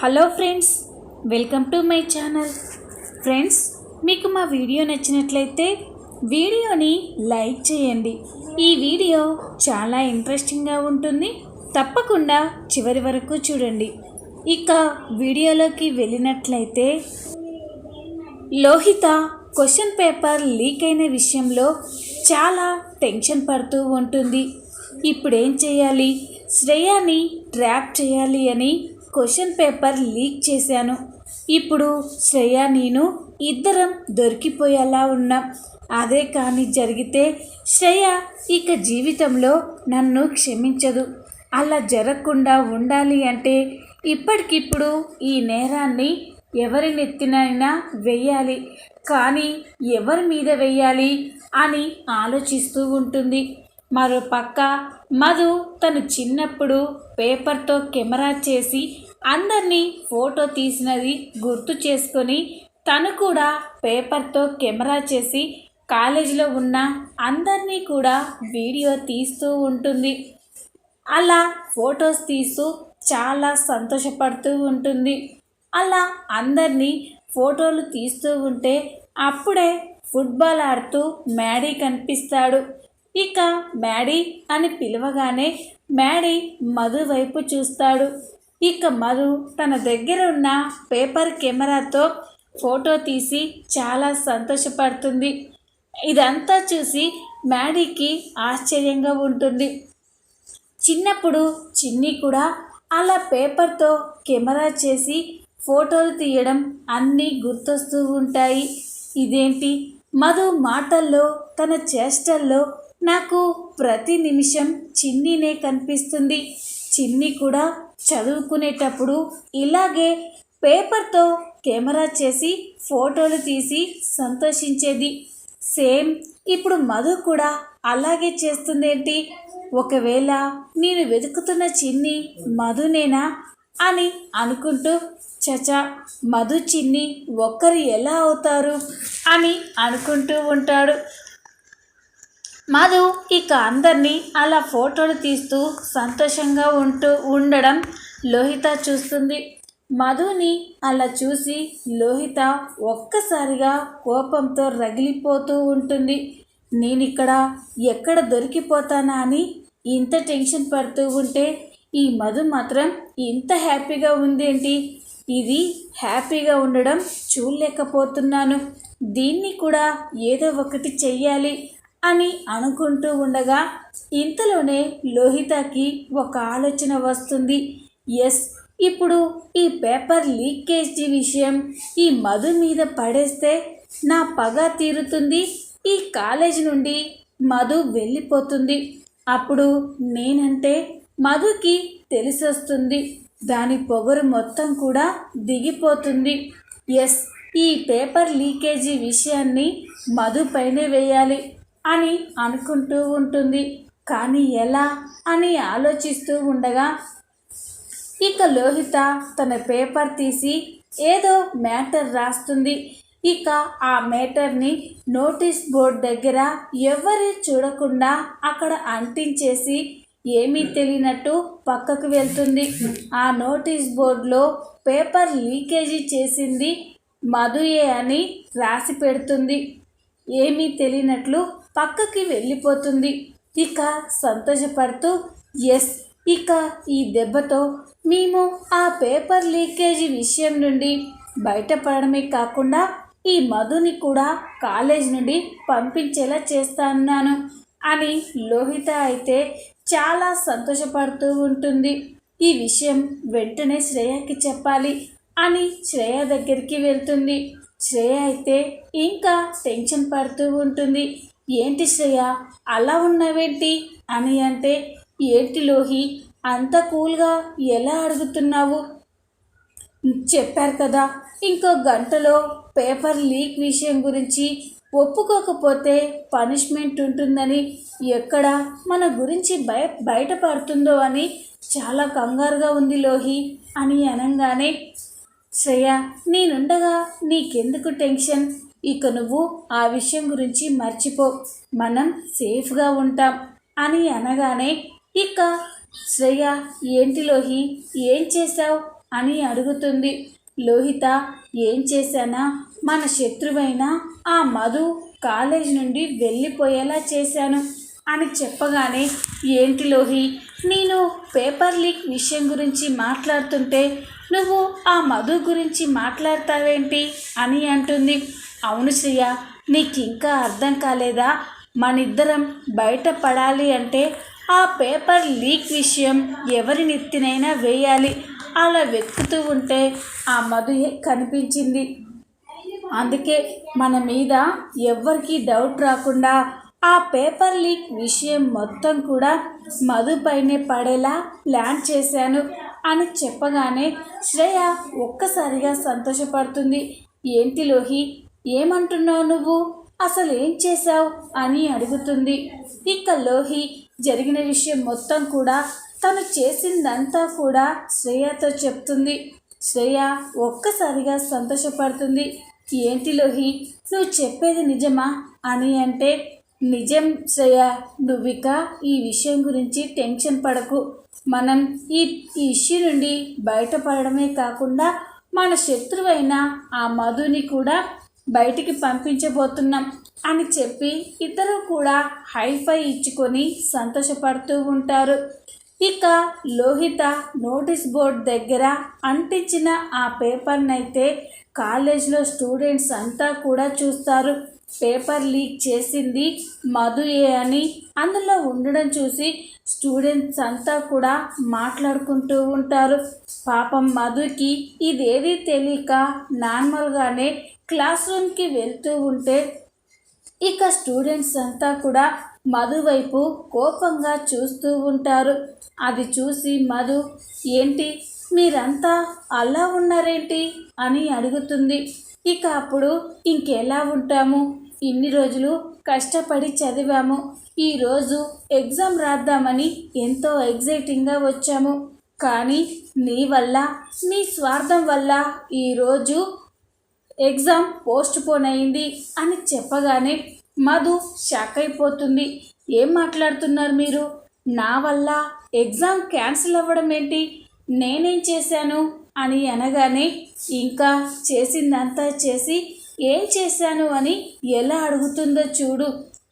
Hello friends welcome to my channel. Friends మీకు మా video నచ్చినట్లయితే వీడియోని లైక్ చేయండి. ఈ వీడియో చాలా ఇంట్రెస్టింగ్గా ఉంటుంది. తప్పకుండా చివరి వరకు చూడండి. ఇక వీడియోలోకి వెళ్ళినట్లయితే లోహిత క్వశ్చన్ పేపర్ లీక్ అయిన విషయంలో చాలా టెన్షన్ పడుతూ ఉంటుంది. ఇప్పుడేం చేయాలి? శ్రేయాని ట్రాప్ చేయాలి అని క్వశ్చన్ పేపర్ లీక్ చేశాను. ఇప్పుడు శ్రేయ నేను ఇద్దరం దొరికిపోయేలా ఉన్నాం. అదే కానీ జరిగితే శ్రేయ ఇక జీవితంలో నన్ను క్షమించదు. అలా జరగకుండా ఉండాలి అంటే ఇప్పటికిప్పుడు ఈ నేరాన్ని ఎవరి నెత్తినైనా వెయ్యాలి కానీ ఎవరి మీద వెయ్యాలి అని ఆలోచిస్తూ ఉంటుంది. మరో పక్క మధు తను చిన్నప్పుడు పేపర్తో కెమెరా చేసి అందరినీ ఫోటో తీసినది గుర్తు చేసుకొని తను కూడా పేపర్తో కెమెరా చేసి కాలేజీలో ఉన్న అందరినీ కూడా వీడియో తీస్తూ ఉంటుంది. అలా ఫొటోస్ తీస్తూ చాలా సంతోషపడుతూ ఉంటుంది. అలా అందరినీ ఫోటోలు తీస్తూ ఉంటే అప్పుడే ఫుట్బాల్ ఆడుతూ మ్యాడీ కనిపిస్తాడు. ఇక మ్యాడీ అని పిలవగానే మ్యాడీ మధు వైపు చూస్తాడు. ఇక మధు తన దగ్గర ఉన్న పేపర్ కెమెరాతో ఫోటో తీసి చాలా సంతోషపడుతుంది. ఇదంతా చూసి మ్యాడీకి ఆశ్చర్యంగా ఉంటుంది. చిన్నప్పుడు చిన్ని కూడా అలా పేపర్తో కెమెరా చేసి ఫోటోలు తీయడం అన్నీ గుర్తొస్తూ ఉంటాయి. ఇదేంటి? మధు మాటల్లో తన చేష్టల్లో నాకు ప్రతి నిమిషం చిన్నీనే కనిపిస్తుంది. చిన్ని కూడా చదువుకునేటప్పుడు ఇలాగే పేపర్తో కెమెరా చేసి ఫోటోలు తీసి సంతోషించేది. సేమ్ ఇప్పుడు మధు కూడా అలాగే చేస్తుందేంటి? ఒకవేళ నేను వెతుకుతున్న చిన్ని మధునేనా అని అనుకుంటూ చచా మధు చిన్ని ఒక్కరు ఎలా అవుతారు? అని అనుకుంటూ ఉంటాడు. మధు ఇక అందరినీ అలా ఫోటోలు తీస్తూ సంతోషంగా ఉంటూ ఉండడం లోహిత చూస్తుంది. మధుని అలా చూసి లోహిత ఒక్కసారిగా కోపంతో రగిలిపోతూ ఉంటుంది. నేను ఇక్కడ ఎక్కడ దొరికిపోతానా అని ఇంత టెన్షన్ పడుతూ ఉంటే ఈ మధు మాత్రం ఇంత హ్యాపీగా ఉందేంటి? ఇది హ్యాపీగా ఉండడం చూడలేకపోతున్నాను. దీన్ని కూడా ఏదో ఒకటి చెయ్యాలి. అని అనుకుంటూ ఉండగా ఇంతలోనే లోహితకి ఒక ఆలోచన వస్తుంది. ఎస్ ఇప్పుడు ఈ పేపర్ లీకేజీ విషయం ఈ మధు మీద పడేస్తే నా పగ తీరుతుంది. ఈ కాలేజ్ నుండి మధు వెళ్ళిపోతుంది. అప్పుడు నేనంటే మధుకి తెలిసొస్తుంది. దాని పొగరు మొత్తం కూడా దిగిపోతుంది. ఎస్ ఈ పేపర్ లీకేజీ విషయాన్ని మధు పైనే వేయాలి. అని అనుకుంటూ ఉంటుంది. కానీ ఎలా అని ఆలోచిస్తూ ఉండగా ఇక లోహిత తన పేపర్ తీసి ఏదో మ్యాటర్ రాస్తుంది. ఇక ఆ మ్యాటర్ని నోటీస్ బోర్డ్ దగ్గర ఎవరు చూడకుండా అక్కడ అంటించేసి ఏమీ తెలియనట్టు పక్కకు వెళ్తుంది. ఆ నోటీస్ బోర్డులో పేపర్ లీకేజీ చేసింది మధుయే అని రాసి పెడుతుంది. ఏమీ తెలియనట్లు పక్కకి వెళ్ళిపోతుంది. ఇక సంతోషపడుతూ ఎస్ ఇక ఈ దెబ్బతో మేము ఆ పేపర్ లీకేజీ విషయం నుండి బయటపడమే కాకుండా ఈ మధుని కూడా కాలేజ్ నుండి పంపించేలా చేస్తాను అని లోహిత అయితే చాలా సంతోషపడుతూ ఉంటుంది. ఈ విషయం వెంటనే శ్రేయకి చెప్పాలి అని శ్రేయ దగ్గరికి వెళ్తుంది. శ్రేయ అయితే ఇంకా టెన్షన్ పడుతూ ఉంటుంది. ఏంటి శ్రేయ? అలా ఉన్నావేంటి? అని అంటే ఏంటి లోహి? అంత కూల్గా ఎలా అడుగుతున్నావు? చెప్పారు కదా. ఇంకో గంటలో పేపర్ లీక్ విషయం గురించి ఒప్పుకోకపోతే పనిష్మెంట్ ఉంటుందని ఎక్కడ మన గురించి బయ బయటపడుతుందో అని చాలా కంగారుగా ఉంది లోహి అని అనగానే శ్రేయ నేనుండగా నీకెందుకు టెన్షన్? ఇక నువ్వు ఆ విషయం గురించి మర్చిపో. మనం సేఫ్గా ఉంటాం. అని అనగానే ఇక శ్రేయ ఏంటి లోహి? ఏం చేశావు? అని అడుగుతుంది. లోహిత ఏం చేశానా? మన శత్రువైన? ఆ మధు కాలేజ్ నుండి వెళ్ళిపోయేలా చేశాను. అని చెప్పగానే ఏంటి లోహి? నేను పేపర్ లీక్ విషయం గురించి మాట్లాడుతుంటే నువ్వు ఆ మధు గురించి మాట్లాడతావేంటి? అని అంటుంది. అవును శ్రియ నీకు ఇంకా అర్థం కాలేదా? మనిద్దరం బయటపడాలి అంటే ఆ పేపర్ లీక్ విషయం ఎవరి నెత్తినైనా వేయాలి. అలా వెతుకుతూ ఉంటే ఆ మధు కనిపించింది? అందుకే మన మీద ఎవరికి డౌట్ రాకుండా ఆ పేపర్ లీక్ విషయం మొత్తం కూడా మధు పైనే పడేలా ప్లాన్ చేశాను అని చెప్పగానే శ్రేయ ఒక్కసారిగా సంతోషపడుతుంది. ఏంటి లోహి? ఏమంటున్నావు నువ్వు? అసలు ఏం చేశావు? అని అడుగుతుంది. ఇక లోహి జరిగిన విషయం మొత్తం కూడా తను చేసిందంతా కూడా శ్రేయతో చెప్తుంది. శ్రేయ ఒక్కసారిగా సంతోషపడుతుంది. ఏంటి లోహి? నువ్వు చెప్పేది నిజమా? అని అంటే నిజం శ్రేయ. నువ్విక ఈ విషయం గురించి టెన్షన్ పడకు. మనం ఈ ఈ ఇష్యూ నుండి బయటపడడమే కాకుండా మన శత్రువైన ఆ మధుని కూడా బయటికి పంపించబోతున్నాం అని చెప్పి ఇద్దరు కూడా హైఫై ఇచ్చుకొని సంతోషపడుతూ ఉంటారు. ఇక లోహిత నోటీస్ బోర్డ్ దగ్గర అంటించిన ఆ పేపర్నైతే కాలేజ్లో స్టూడెంట్స్ అంతా కూడా చూస్తారు. పేపర్ లీక్ చేసింది మధుయే అని. అందులో ఉండడం చూసి స్టూడెంట్స్ అంతా కూడా మాట్లాడుకుంటూ ఉంటారు. పాపం మధుకి ఇదేది తెలియక నార్మల్గానే క్లాస్ రూమ్కి వెళ్తూ ఉంటే ఇక స్టూడెంట్స్ అంతా కూడా మధు వైపు కోపంగా చూస్తూ ఉంటారు. అది చూసి మధు ఏంటి? మీరంతా అలా ఉన్నారేంటి? అని అడుగుతుంది. ఇక అప్పుడు ఇంకెలా ఉంటాము? ఇన్ని రోజులు కష్టపడి చదివాము. ఈరోజు ఎగ్జామ్ రాద్దామని ఎంతో ఎగ్జైటింగ్గా వచ్చాము. కానీ నీ వల్ల నీ స్వార్థం వల్ల ఈరోజు ఎగ్జామ్ పోస్ట్ పోన్ అయింది అని చెప్పగానే మధు షాక్ అయిపోతుంది. ఏం మాట్లాడుతున్నారు మీరు? నా వల్ల ఎగ్జామ్ క్యాన్సిల్ అవ్వడం ఏంటి? నేనేం చేశాను? అని అనగానే ఇంకా చేసిందంతా చేసి ఏం చేశాను అని ఎలా అడుగుతుందో చూడు.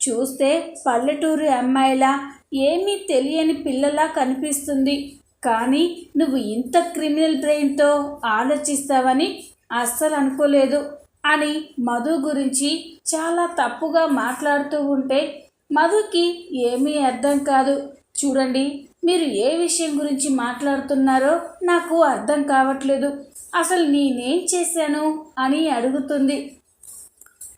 చూస్తే పల్లెటూరు అమ్మాయిలా ఏమీ తెలియని పిల్లలా కనిపిస్తుంది. కానీ నువ్వు ఇంత క్రిమినల్ బ్రెయిన్తో ఆలోచిస్తావని అస్సలు అనుకోలేదు అని మధు గురించి చాలా తప్పుగా మాట్లాడుతూ ఉంటే మధుకి ఏమీ అర్థం కాదు. చూడండి మీరు ఏ విషయం గురించి మాట్లాడుతున్నారో నాకు అర్థం కావట్లేదు. అసలు నేనేం చేశాను అని అడుగుతుంది.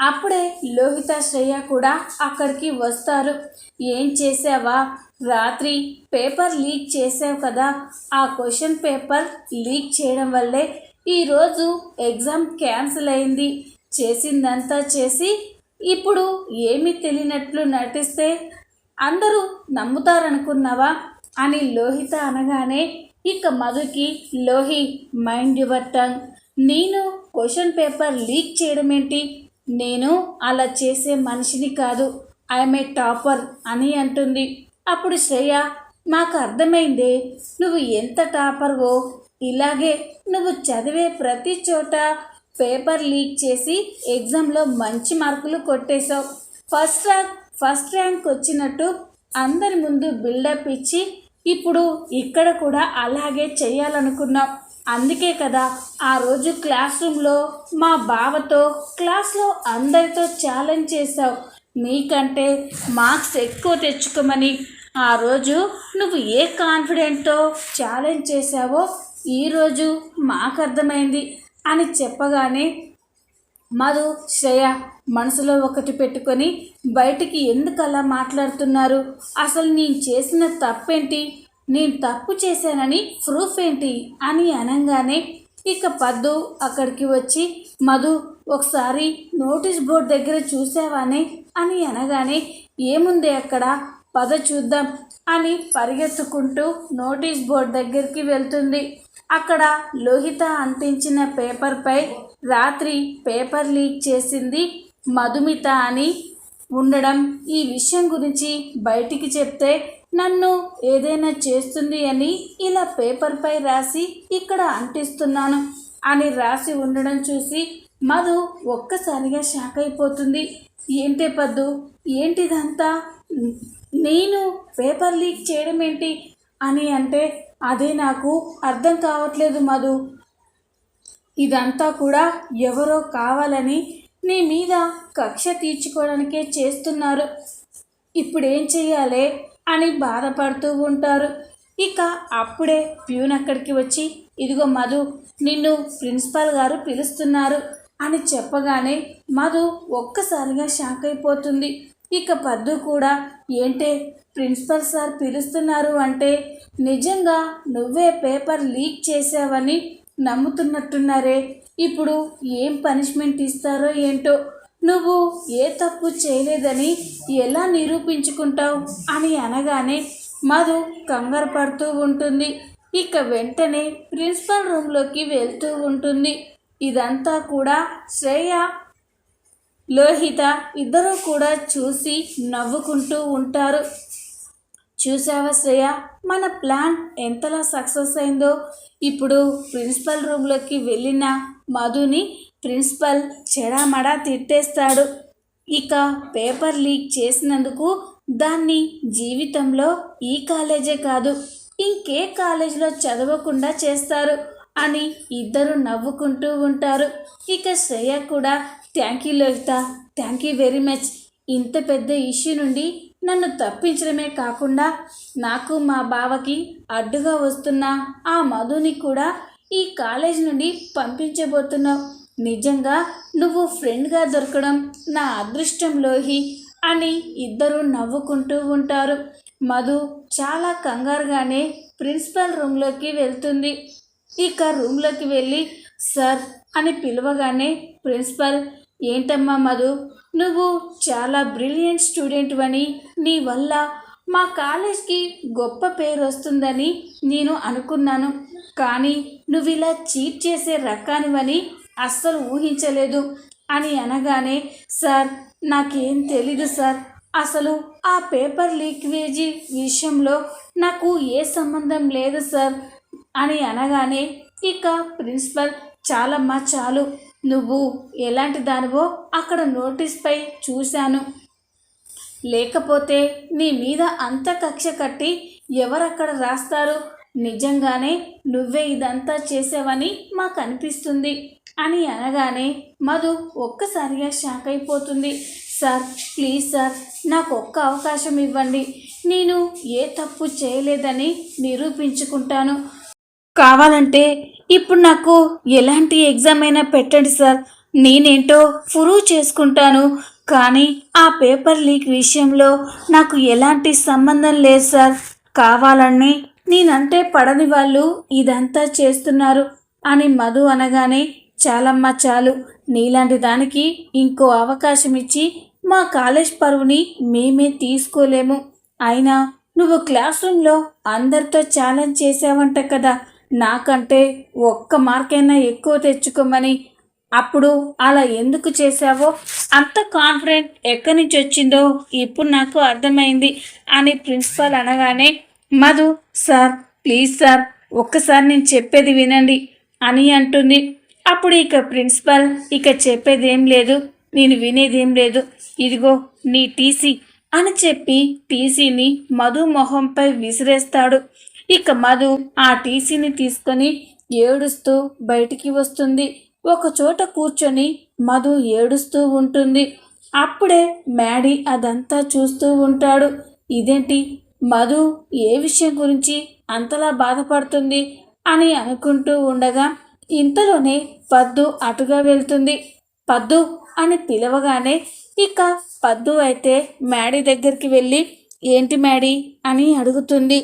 అప్పుడే లోహిత శ్రేయ కూడా అక్కడికి వస్తారు. ఏం చేసావా రాత్రి పేపర్ లీక్ చేసావు కదా. ఆ క్వశ్చన్ పేపర్ లీక్ చేయడం వల్లే ఈరోజు ఎగ్జామ్ క్యాన్సిల్ అయింది. చేసిందంతా చేసి ఇప్పుడు ఏమీ తెలియనట్లు నటిస్తే అందరూ నమ్ముతారనుకున్నావా? అని లోహిత అనగానే ఇక మధుకి లోహి మైండ్ యువర్ టంగ్. నేను క్వశ్చన్ పేపర్ లీక్ చేయడం ఏంటి నేను అలా చేసే మనిషిని కాదు. ఐఎమ్ ఏ టాపర్ అని అంటుంది. అప్పుడు శ్రేయ మాకు అర్థమైంది. నువ్వు ఎంత టాపర్వో. ఇలాగే నువ్వు చదివే ప్రతి చోట పేపర్ లీక్ చేసి ఎగ్జామ్లో మంచి మార్కులు కొట్టేశావు. ఫస్ట్ ర్యాంక్ ఫస్ట్ ర్యాంక్ వచ్చినట్టు అందరి ముందు బిల్డప్ ఇచ్చి ఇప్పుడు ఇక్కడ కూడా అలాగే చేయాలనుకున్నాం అందుకే కదా ఆ రోజు క్లాస్ రూమ్లో మా బావతో క్లాస్లో అందరితో ఛాలెంజ్ చేశావు. నీకంటే మార్క్స్ ఎక్కువ తెచ్చుకోమని ఆ రోజు నువ్వు ఏ కాన్ఫిడెంట్తో ఛాలెంజ్ చేసావో ఈరోజు మాకు అర్థమైంది అని చెప్పగానే మధు శ్రేయ మనసులో ఒకటి పెట్టుకొని బయటికి ఎందుకు అలా మాట్లాడుతున్నారు? అసలు నేను చేసిన తప్పేంటి? నేను తప్పు చేశానని ప్రూఫ్ ఏంటి? అని అనగానే ఇక పద్దు అక్కడికి వచ్చి మధు ఒకసారి నోటీస్ బోర్డ్ దగ్గర చూసావానే? అని అనగానే ఏముంది అక్కడ? పద చూద్దాం అని పరిగెత్తుకుంటూ నోటీస్ బోర్డ్ దగ్గరికి వెళ్తుంది. అక్కడ లోహిత అంటించిన పేపర్పై రాత్రి పేపర్ లీక్ చేసింది మధుమిత అని. ఉండడం ఈ విషయం గురించి బయటికి చెప్తే నన్ను ఏదైనా చేస్తుంది అని ఇలా పేపర్పై రాసి ఇక్కడ అంటిస్తున్నాను అని రాసి ఉండడం చూసి మధు ఒక్కసారిగా షాక్ అయిపోతుంది. ఏంటే పద్దు? ఏంటిదంతా? నేను పేపర్ లీక్ చేయడం ఏంటి అని అంటే అదే నాకు అర్థం కావట్లేదు మధు. ఇదంతా కూడా ఎవరో కావాలని నీ మీద కక్ష తీర్చుకోవడానికే చేస్తున్నారు. ఇప్పుడు ఏం చెయ్యాలి అని బాధపడుతూ ఉంటారు. ఇక అప్పుడే ప్యూన్ అక్కడికి వచ్చి ఇదిగో మధు నిన్ను ప్రిన్సిపాల్ గారు పిలుస్తున్నారు అని చెప్పగానే మధు ఒక్కసారిగా షాక్ అయిపోతుంది. ఇక పద్దు కూడా ఏంటే ప్రిన్సిపల్ సార్ పిలుస్తున్నారు అంటే నిజంగా నువ్వే పేపర్ లీక్ చేసావని నమ్ముతున్నట్టున్నారే. ఇప్పుడు ఏం పనిష్మెంట్ ఇస్తారో ఏంటో? నువ్వు ఏ తప్పు చేయలేదని ఎలా నిరూపించుకుంటావు? అని అనగానే మధు కంగారు పడుతూ ఉంటుంది. ఇక వెంటనే ప్రిన్సిపల్ రూమ్లోకి వెళ్తూ ఉంటుంది. ఇదంతా కూడా శ్రేయ లోహిత ఇద్దరూ కూడా చూసి నవ్వుకుంటూ ఉంటారు. చూసావా శ్రేయ? మన ప్లాన్ ఎంతలా సక్సెస్ అయిందో. ఇప్పుడు ప్రిన్సిపల్ రూమ్లోకి వెళ్ళిన మధుని ప్రిన్సిపల్ చెడామడా తిట్టేస్తాడు. ఇక పేపర్ లీక్ చేసినందుకు దాన్ని జీవితంలో ఈ కాలేజే కాదు ఇంకే కాలేజీలో చదవకుండా చేస్తారు. అని ఇద్దరు నవ్వుకుంటూ ఉంటారు. ఇక శ్రేయ కూడా thank you Lalitha. Thank you very much ఇంత పెద్ద ఇష్యూ నుండి నన్ను తప్పించడమే కాకుండా నాకు మా బావకి అడ్డుగా వస్తున్న ఆ మధుని కూడా ఈ కాలేజ్ నుండి పంపించబోతున్నావు. నిజంగా నువ్వు ఫ్రెండ్గా దొరకడం నా అదృష్టంలోహి అని ఇద్దరు నవ్వుకుంటూ ఉంటారు. మధు చాలా కంగారుగానే ప్రిన్సిపల్ రూమ్లోకి వెళ్తుంది. ఇక రూమ్లోకి వెళ్ళి సార్ అని పిలవగానే ప్రిన్సిపల్ ఏంటమ్మా మధు నువ్వు చాలా బ్రిలియంట్ స్టూడెంట్ అని నీ వల్ల మా కాలేజ్కి గొప్ప పేరు వస్తుందని నేను అనుకున్నాను. కానీ నువ్వు ఇలా చీట్ చేసే రకానివని అస్సలు ఊహించలేదు అని అనగానే సార్ నాకేం తెలీదు సార్. అసలు ఆ పేపర్ లీక్వేజీ విషయంలో నాకు ఏ సంబంధం లేదు సార్. అని అనగానే ఇక ప్రిన్సిపల్ చాలమ్మా చాలు. నువ్వు ఎలాంటి దానివో అక్కడ నోటీస్పై చూశాను. లేకపోతే నీ మీద అంత కక్ష కట్టి ఎవరక్కడ రాస్తారు? నిజంగానే నువ్వే ఇదంతా చేసావని మాకు అనిపిస్తుంది అని అనగానే మధు ఒక్కసారిగా షాక్ అయిపోతుంది. సార్ ప్లీజ్ సార్ నాకు ఒక్క అవకాశం ఇవ్వండి. నేను ఏ తప్పు చేయలేదని నిరూపించుకుంటాను. కావాలంటే ఇప్పుడు నాకు ఎలాంటి ఎగ్జామ్ అయినా పెట్టండి సార్. నేనేంటో ప్రూవ్ చేసుకుంటాను. కానీ ఆ పేపర్ లీక్ విషయంలో నాకు ఎలాంటి సంబంధం లేదు సార్. కావాలని నేనంటే పడని వాళ్ళు ఇదంతా చేస్తున్నారు అని మధు అనగానే చాలమ్మా చాలు. నీలాంటి దానికి ఇంకో అవకాశం ఇచ్చి మా కాలేజ్ పరువుని మేమే తీసుకోలేము. అయినా నువ్వు క్లాస్ రూమ్లో అందరితో ఛాలెంజ్ చేసావంట కదా. నాకంటే ఒక్క మార్కైనా ఎక్కువ తెచ్చుకోమని అప్పుడు అలా ఎందుకు చేశావో? అంత కాన్ఫిడెంట్ ఎక్కడి నుంచి వచ్చిందో ఇప్పుడు నాకు అర్థమైంది అని ప్రిన్సిపల్ అనగానే మధు సార్ ప్లీజ్ సార్ ఒక్కసారి నేను చెప్పేది వినండి అని అంటుంది. అప్పుడు ఇక ప్రిన్సిపల్ ఇక చెప్పేది ఏం లేదు నేను వినేది ఏం లేదు ఇదిగో నీ టీసీ అని చెప్పి టీసీని మధు మొహంపై విసిరేస్తాడు. ఇక మధు ఆ టీసీని తీసుకొని ఏడుస్తూ బయటికి వస్తుంది. ఒక చోట కూర్చొని మధు ఏడుస్తూ ఉంటుంది. అప్పుడే మ్యాడీ అదంతా చూస్తూ ఉంటాడు. ఇదేంటి? మధు ఏ విషయం గురించి అంతలా బాధపడుతుంది అని అనుకుంటూ ఉండగా ఇంతలోనే పద్దు అటుగా వెళ్తుంది. పద్దు అని పిలవగానే ఇక పద్దు అయితే మ్యాడీ దగ్గరికి వెళ్ళి ఏంటి మ్యాడీ? అని అడుగుతుంది.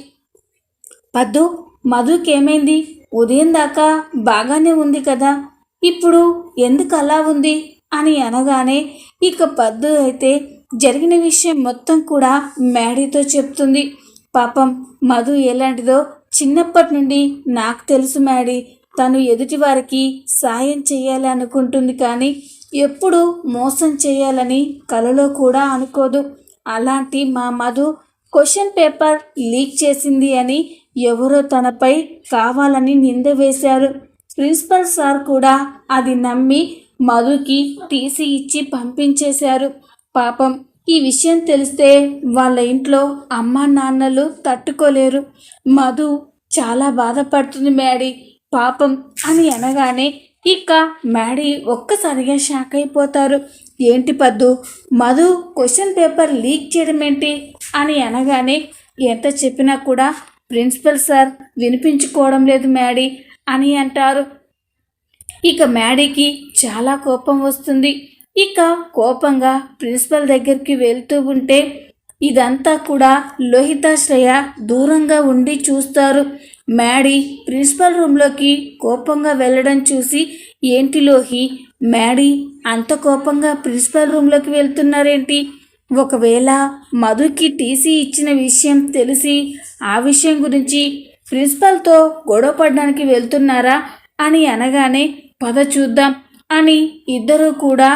పద్దు మధుకేమైంది? ఉదయం దాకా బాగానే ఉంది కదా. ఇప్పుడు ఎందుకు అలా ఉంది? అని అనగానే ఇక పద్దు అయితే జరిగిన విషయం మొత్తం కూడా మ్యాడీతో చెప్తుంది. పాపం మధు ఎలాంటిదో చిన్నప్పటి నుండి నాకు తెలుసు మ్యాడీ. తను ఎదుటి వారికి సాయం చేయాలి అనుకుంటుంది కానీ ఎప్పుడు మోసం చేయాలని కలలో కూడా అనుకోదు. అలాంటి మా మధు క్వశ్చన్ పేపర్ లీక్ చేసింది అని ఎవరో తనపై కావాలని నింద వేశారు. ప్రిన్సిపల్ సార్ కూడా అది నమ్మి మధుకి టీసీ ఇచ్చి పంపించేశారు. పాపం ఈ విషయం తెలిస్తే వాళ్ళ ఇంట్లో అమ్మా నాన్నలు తట్టుకోలేరు. మధు చాలా బాధపడుతుంది మ్యాడీ. పాపం అని అనగానే ఇక మ్యాడీ ఒక్కసారిగా షాక్ అయిపోతారు. ఏంటి పద్దు? మధు క్వశ్చన్ పేపర్ లీక్ చేయడం ఏంటి అని అనగానే ఎంత చెప్పినా కూడా ప్రిన్సిపల్ సార్ వినిపించుకోవడం లేదు మ్యాడీ అని అంటారు. ఇక మ్యాడీకి చాలా కోపం వస్తుంది. ఇక కోపంగా ప్రిన్సిపల్ దగ్గరికి వెళ్తూ ఉంటే ఇదంతా కూడా లోహితాశ్రయ దూరంగా ఉండి చూస్తారు. మ్యాడీ ప్రిన్సిపల్ రూమ్లోకి కోపంగా వెళ్ళడం చూసి ఏంటి లోహి మ్యాడీ అంత కోపంగా ప్రిన్సిపల్ రూమ్లోకి వెళ్తున్నారేంటి? ఒకవేళ మధుకి టీసీ ఇచ్చిన విషయం తెలిసి ఆ విషయం గురించి ప్రిన్సిపల్తో గొడవ పడడానికి వెళ్తున్నారా అని అనగానే పద చూద్దాం అని ఇద్దరూ కూడా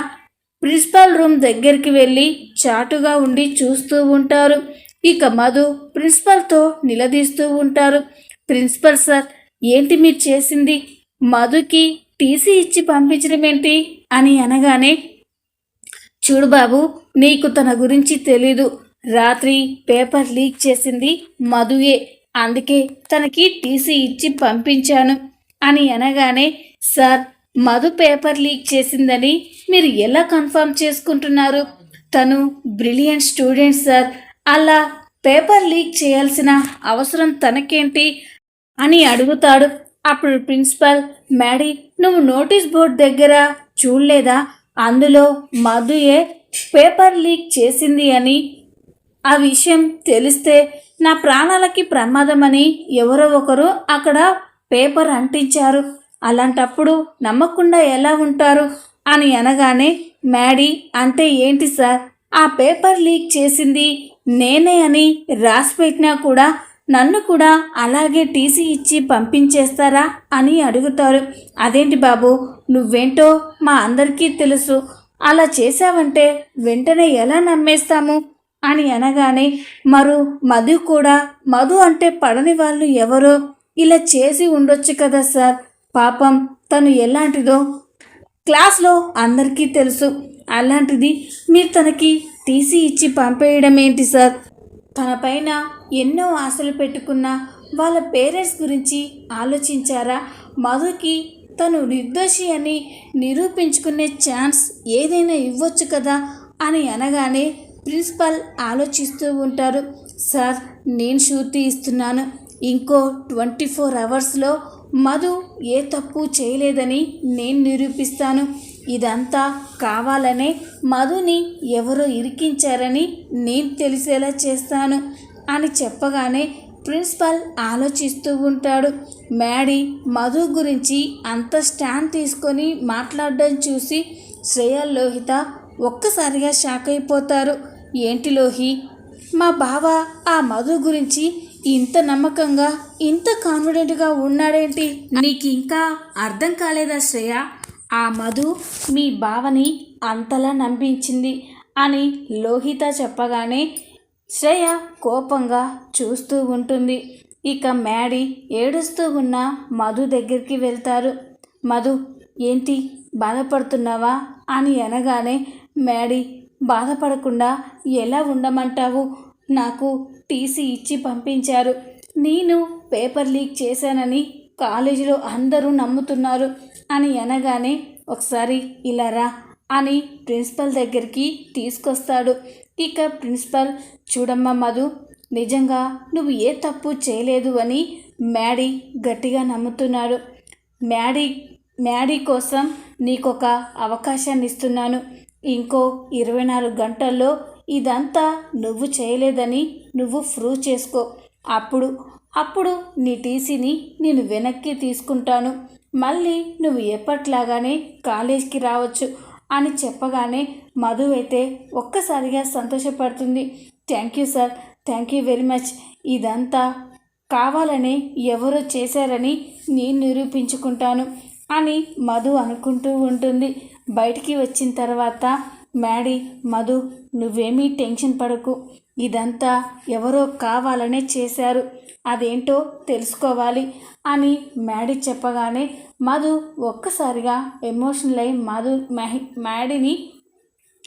ప్రిన్సిపల్ రూమ్ దగ్గరికి వెళ్ళి చాటుగా ఉండి చూస్తూ ఉంటారు. ఇక మధు ప్రిన్సిపల్తో నిలదీస్తూ ఉంటారు. ప్రిన్సిపల్ సార్ ఏంటి మీరు చేసింది? మధుకి టీసీ ఇచ్చి పంపించడం ఏంటి అని అనగానే చూడు బాబు నీకు తన గురించి తెలీదు. రాత్రి పేపర్ లీక్ చేసింది మధుయే. అందుకే తనకి టీసీ ఇచ్చి పంపించాను అని అనగానే సార్ మధు పేపర్ లీక్ చేసిందని మీరు ఎలా కన్ఫర్మ్ చేసుకుంటున్నారు? తను బ్రిలియంట్ స్టూడెంట్ సార్. అలా పేపర్ లీక్ చేయాల్సిన అవసరం తనకేంటి? అని అడుగుతాడు. అప్పుడు ప్రిన్సిపల్ మేడీ నువ్వు నోటీస్ బోర్డ్ దగ్గర చూడలేదా? అందులో మధుయే పేపర్ లీక్ చేసింది అని. ఆ విషయం తెలిస్తే నా ప్రాణాలకి ప్రమాదమని ఎవరో ఒకరు అక్కడ పేపర్ అంటించారు. అలాంటప్పుడు నమ్మకుండా ఎలా ఉంటారు? అని అనగానే మ్యాడీ అంటే ఏంటి సార్? ఆ పేపర్ లీక్ చేసింది నేనే అని రాసి పెట్టినా కూడా నన్ను కూడా అలాగే టీసీ ఇచ్చి పంపించేస్తారా? అని అడుగుతారు. అదేంటి బాబు? నువ్వేంటో మా అందరికీ తెలుసు. అలా చేశావంటే వెంటనే ఎలా నమ్మేస్తాము? అని అనగానే మరు మధు కూడా మధు అంటే పడని వాళ్ళు ఎవరో ఇలా చేసి ఉండొచ్చు కదా సార్. పాపం తను ఎలాంటిదో క్లాస్లో అందరికీ తెలుసు. అలాంటిది మీరు తనకి టీసీ ఇచ్చి పంపేయడం ఏంటి సార్ తనపైన ఎన్నో ఆశలు పెట్టుకున్న వాళ్ళ పేరెంట్స్ గురించి ఆలోచించారా? మధుకి తను నిర్దోషి అని నిరూపించుకునే ఛాన్స్ ఏదైనా ఇవ్వచ్చు కదా అని అనగానే ప్రిన్సిపల్ ఆలోచిస్తూ ఉంటారు. సార్ నేను షూరిటీ ఇస్తున్నాను. ఇంకో ట్వంటీ ఫోర్ అవర్స్లో మధు ఏ తప్పు చేయలేదని నేను నిరూపిస్తాను. ఇదంతా కావాలనే మధుని ఎవరో ఇరికించారని నేను తెలిసేలా చేస్తాను అని చెప్పగానే ప్రిన్సిపల్ ఆలోచిస్తూ ఉంటాడు. మ్యాడీ మధు గురించి అంత స్టాండ్ తీసుకొని మాట్లాడడం చూసి శ్రేయ లోహిత ఒక్కసారిగా షాక్ అయిపోతారు. ఏంటి లోహి? మా బావ ఆ మధు గురించి ఇంత నమ్మకంగా ఇంత కాన్ఫిడెంట్గా ఉన్నాడేంటి? నీకు ఇంకా అర్థం కాలేదా శ్రేయ? ఆ మధు మీ బావని అంతలా నమ్మించింది అని లోహిత చెప్పగానే శ్రేయ కోపంగా చూస్తూ ఉంటుంది. ఇక మ్యాడీ ఏడుస్తూ ఉన్న మధు దగ్గరికి వెళ్తారు. మధు ఏంటి బాధపడుతున్నావా? అని అనగానే మ్యాడీ బాధపడకుండా ఎలా ఉండమంటావు? నాకు టీసీ ఇచ్చి పంపించారు. నేను పేపర్ లీక్ చేశానని కాలేజీలో అందరూ నమ్ముతున్నారు అని అనగానే ఒకసారి ఇలా రా అని ప్రిన్సిపల్ దగ్గరికి తీసుకొస్తాడు. ఇక ప్రిన్సిపల్ చూడమ్మా మధు నిజంగా నువ్వు ఏ తప్పు చేయలేదు అని మ్యాడీ గట్టిగా నమ్ముతున్నాడు. మ్యాడీ మ్యాడీ కోసం నీకొక అవకాశాన్ని ఇస్తున్నాను ఇంకో ఇరవై నాలుగు గంటల్లో ఇదంతా నువ్వు చేయలేదని నువ్వు ప్రూవ్ చేసుకో. అప్పుడు అప్పుడు నీ టీసీని నేను వెనక్కి తీసుకుంటాను. మళ్ళీ నువ్వు ఎప్పట్లాగానే కాలేజ్కి రావచ్చు. అని చెప్పగానే మధు అయితే ఒక్కసారిగా సంతోషపడుతుంది. Thank you sir. Thank you very much. ఇదంతా కావాలని ఎవరో చేశారని నేను నిరూపించుకుంటాను అని మధు అనుకుంటూ ఉంటుంది. బయటికి వచ్చిన తర్వాత మ్యాడీ మధు నువ్వేమీ టెన్షన్ పడకు. ఇదంతా ఎవరో కావాలనే చేశారు. అదేంటో తెలుసుకోవాలి అని మ్యాడీ చెప్పగానే మధు ఒక్కసారిగా ఎమోషనల్ అయి మధు మహి మ్యాడీని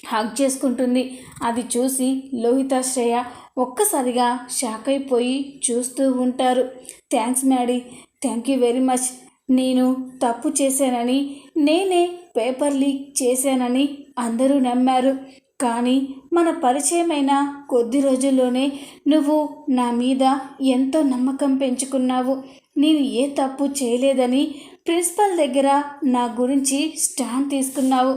హగ్ చేసుకుంటుంది. అది చూసి లోహిత శ్రేయ ఒక్కసారిగా షాక్ అయిపోయి చూస్తూ ఉంటారు. Thanks Maddy. Thank you very much. నేను తప్పు చేశానని నేనే పేపర్ లీక్ చేశానని అందరూ నమ్మారు. కానీ మన పరిచయమైన కొద్ది రోజుల్లోనే నువ్వు నా మీద ఎంతో నమ్మకం పెంచుకున్నావు. నేను ఏ తప్పు చేయలేదని ప్రిన్సిపల్ దగ్గర నా గురించి స్టాండ్ తీసుకున్నావు.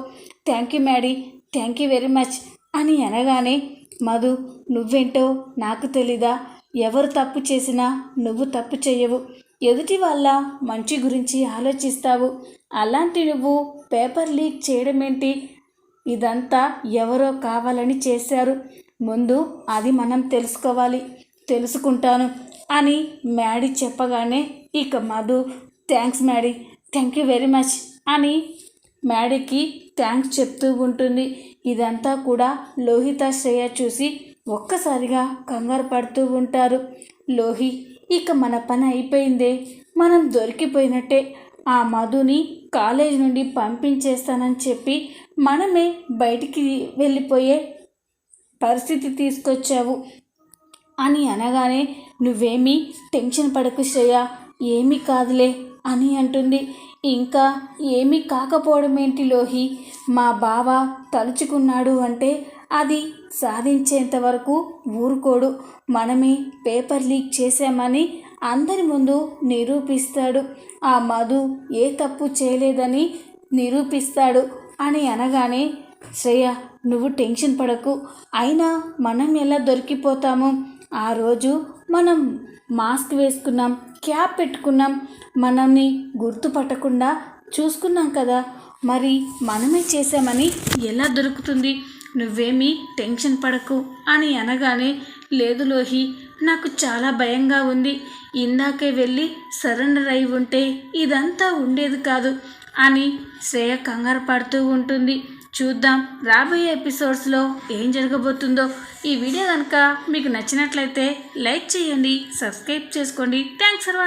Thank you Maddy thank you very much అని అనగానే మధు నువ్వేంటో నాకు తెలీదా? ఎవరు తప్పు చేసినా నువ్వు తప్పు చేయవు. ఎదుటి వాళ్ళ మంచి గురించి ఆలోచిస్తావు. అలాంటి నువ్వు పేపర్ లీక్ చేయడం ఏంటి ఇదంతా ఎవరో కావాలని చేశారు. ముందు అది మనం తెలుసుకోవాలి. తెలుసుకుంటాను అని మ్యాడీ చెప్పగానే ఇక Madhu thanks Maddy thank you very much అని మ్యాడీకి థ్యాంక్స్ చెప్తూ ఉంటుంది. ఇదంతా కూడా లోహిత శ్రేయ చూసి ఒక్కసారిగా కంగారు పడుతూ ఉంటారు. లోహి ఇక మన పని అయిపోయిందే. మనం దొరికిపోయినట్టే. ఆ మధుని కాలేజ్ నుండి పంపించేస్తానని చెప్పి మనమే బయటికి వెళ్ళిపోయే పరిస్థితి తీసుకొచ్చావు. అని అనగానే నువ్వేమీ టెన్షన్ పడకు శ్రేయ ఏమీ కాదులే అని అంటుంది. ఇంకా ఏమీ కాకపోవడం ఏంటి లోహి? మా బావ తలుచుకున్నాడు అంటే అది సాధించేంత వరకు ఊరుకోడు. మనమే పేపర్ లీక్ చేశామని అందరి ముందు నిరూపిస్తాడు. ఆ మధు ఏ తప్పు చేయలేదని నిరూపిస్తాడు అని అనగానే శ్రేయ నువ్వు టెన్షన్ పడకు. అయినా మనం ఎలా దొరికిపోతాము? ఆ రోజు మనం మాస్క్ వేసుకున్నాం క్యాప్ పెట్టుకున్నాం. మనల్ని గుర్తుపట్టకుండా చూసుకున్నాం కదా. మరి మనమే చేసామని ఎలా దొరుకుతుంది? నువ్వేమీ టెన్షన్ పడకు అని అనగానే లేదు లోహి నాకు చాలా భయంగా ఉంది. ఇందాకే వెళ్ళి సరెండర్ అయి ఉంటే ఇదంతా ఉండేది కాదు అని శ్రేయ కంగారు పడుతూ ఉంటుంది. చూద్దాం రాబోయే ఎపిసోడ్స్లో ఏం జరగబోతుందో. ఈ వీడియో కనుక మీకు నచ్చినట్లయితే లైక్ చేయండి సబ్స్క్రైబ్ చేసుకోండి. Thanks for